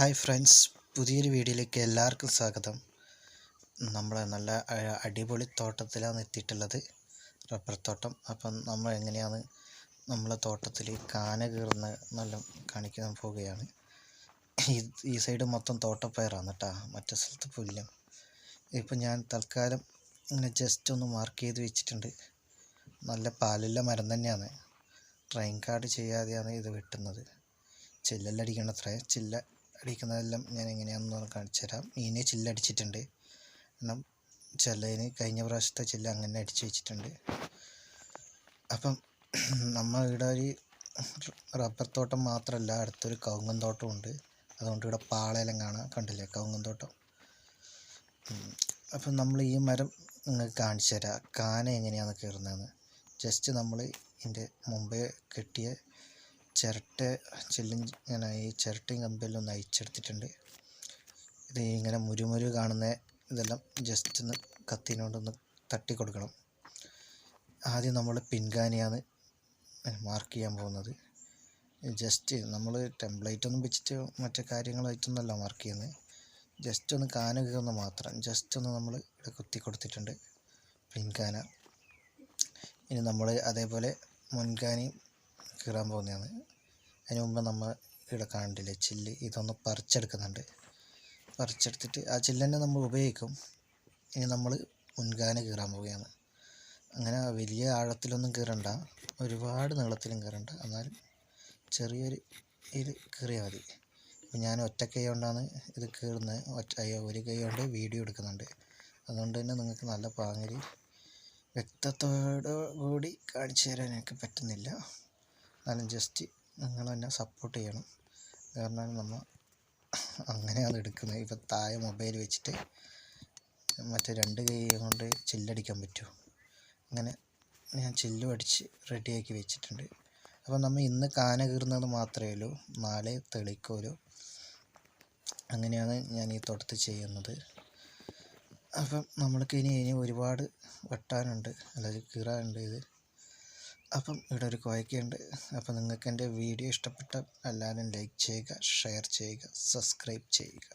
Hi friends പുതിയൊരു വീഡിയോയിലേക്ക് എല്ലാവർക്കും സ്വാഗതം. നമ്മൾ നല്ല അടിപൊളി തോട്ടത്തിലാണ് എത്തിയിട്ടുള്ളത് റബ്ബർ തോട്ടം. അപ്പം നമ്മൾ എങ്ങനെയാണ് നമ്മളെ തോട്ടത്തിൽ കാന കീറുന്ന നല്ല കാണിക്കാൻ പോവുകയാണ്. ഈ സൈഡ് മൊത്തം തോട്ടപ്പയറാണ് കേട്ടോ മറ്റേ സ്ഥലത്ത് പുല്ലും. ഇപ്പം ഞാൻ തൽക്കാലം ഇങ്ങനെ ജസ്റ്റ് ഒന്ന് മാർക്ക് ചെയ്ത് വെച്ചിട്ടുണ്ട്. നല്ല പാലുള്ള മരം തന്നെയാണ്. ട്രെയിൻ കാർഡ് ചെയ്യാതെയാണ് ഇത് വെട്ടുന്നത്. ചില്ലല്ലടിക്കണത്രേ ചില്ല അടിക്കുന്നതെല്ലാം ഞാൻ എങ്ങനെയാണെന്ന് കാണിച്ചു തരാം. മീനെ ചില്ലടിച്ചിട്ടുണ്ട്. കാരണം ചിലതിന് കഴിഞ്ഞ പ്രാവശ്യത്തെ ചില്ല അങ്ങനെ അടിച്ചു വെച്ചിട്ടുണ്ട്. അപ്പം നമ്മൾ ഇവിടെ ഒരു റബ്ബർ തോട്ടം മാത്രമല്ല അടുത്തൊരു കവുങ്ങൻ തോട്ടമുണ്ട്. അതുകൊണ്ട് ഇവിടെ പാളയെല്ലാം കാണാം. കണ്ടില്ലേ? കവുങ്ങൻ തോട്ടം. അപ്പം നമ്മൾ ഈ മരം നിങ്ങൾക്ക് കാണിച്ചു തരാം. കാന എങ്ങനെയാണ് കയറുന്നതെന്ന്. ജസ്റ്റ് നമ്മൾ ഇതിന്റെ മുമ്പേ കെട്ടിയ ചിരട്ട ചില്ലും ഇങ്ങനെ ഈ ചിരട്ടയും കമ്പിയെല്ലാം ഒന്ന് അയച്ചെടുത്തിട്ടുണ്ട് ഇത് ഇങ്ങനെ മുരുമുരു കാണുന്ന ഇതെല്ലാം ജസ്റ്റ് ഒന്ന് കത്തിനോടൊന്ന് തട്ടി കൊടുക്കണം ആദ്യം നമ്മൾ പിൻഗാനിയാണ് മാർക്ക് ചെയ്യാൻ പോകുന്നത്. ജസ്റ്റ് നമ്മൾ ടെംപ്ലേറ്റ് ഒന്നും വെച്ചിട്ട് മറ്റു കാര്യങ്ങളായിട്ടൊന്നല്ല മാർക്ക് ചെയ്യുന്നത്. ജസ്റ്റ് ഒന്ന് കാന കീറുന്ന മാത്രം ജസ്റ്റ് ഒന്ന് നമ്മൾ ഇവിടെ കുത്തി കൊടുത്തിട്ടുണ്ട് പിൻകാന ഇനി നമ്മൾ അതേപോലെ മുൻകാനയും കീറാൻ പോകുന്നതാണ്. അതിന് മുമ്പ് നമ്മൾ ഇവിടെ കാണില്ലേ ചില്ല്. ഇതൊന്ന് പറിച്ചെടുക്കുന്നുണ്ട്. പറിച്ചെടുത്തിട്ട് ആ ചില്ല് തന്നെ നമ്മൾ ഉപയോഗിക്കും. ഇനി നമ്മൾ മുൻകാന കീറാൻ പോവുകയാണ്. അങ്ങനെ വലിയ ആഴത്തിലൊന്നും കീറണ്ട. ഒരുപാട് നീളത്തിലും കീറണ്ട. എന്നാലും ചെറിയൊരു ഇത് കീറിയാൽ മതി. ഇപ്പം ഞാൻ ഒറ്റ കൈ കൊണ്ടാണ് ഇത് കീറുന്നത്. ഒറ്റ ഒരു കൈ കൊണ്ട് വീഡിയോ എടുക്കുന്നുണ്ട്. അതുകൊണ്ട് തന്നെ നിങ്ങൾക്ക് നല്ല പാങ്ങിൽ വ്യക്തത്തോടു കൂടി കാണിച്ചു തരാൻ എനിക്ക് പറ്റുന്നില്ല. എന്നാലും ജസ്റ്റ് നിങ്ങൾ എന്നെ സപ്പോർട്ട് ചെയ്യണം. കാരണം നമ്മൾ അങ്ങനെയാണ് എടുക്കുന്നത്. ഇപ്പം താഴെ മൊബൈൽ വെച്ചിട്ട് മറ്റേ രണ്ട് കൈ കൊണ്ട് ചില്ലടിക്കാൻ പറ്റുമോ അങ്ങനെ ഞാൻ ചില്ല് അടിച്ച് റെഡിയാക്കി വെച്ചിട്ടുണ്ട്. അപ്പോൾ നമ്മൾ ഇന്ന് കാന കീറുന്നത് മാത്രമേ ഉള്ളൂ. നാളെ തെളിക്കോലോ? അങ്ങനെയാണ് ഞാൻ ഈ തോട്ടത്തിൽ ചെയ്യുന്നത്. അപ്പം നമ്മൾക്ക് ഇനി ഇനി ഒരുപാട് വെട്ടാനുണ്ട്. അതായത് കീറാനുണ്ട് ഇത്. അപ്പം ഇവിടെ ഒരു കോയക്കയുണ്ട് അപ്പം നിങ്ങൾക്ക് എന്റെ വീഡിയോ ഇഷ്ടപ്പെട്ട എല്ലാവരും ലൈക്ക് ചെയ്യുക ഷെയർ ചെയ്യുക സബ്സ്ക്രൈബ് ചെയ്യുക.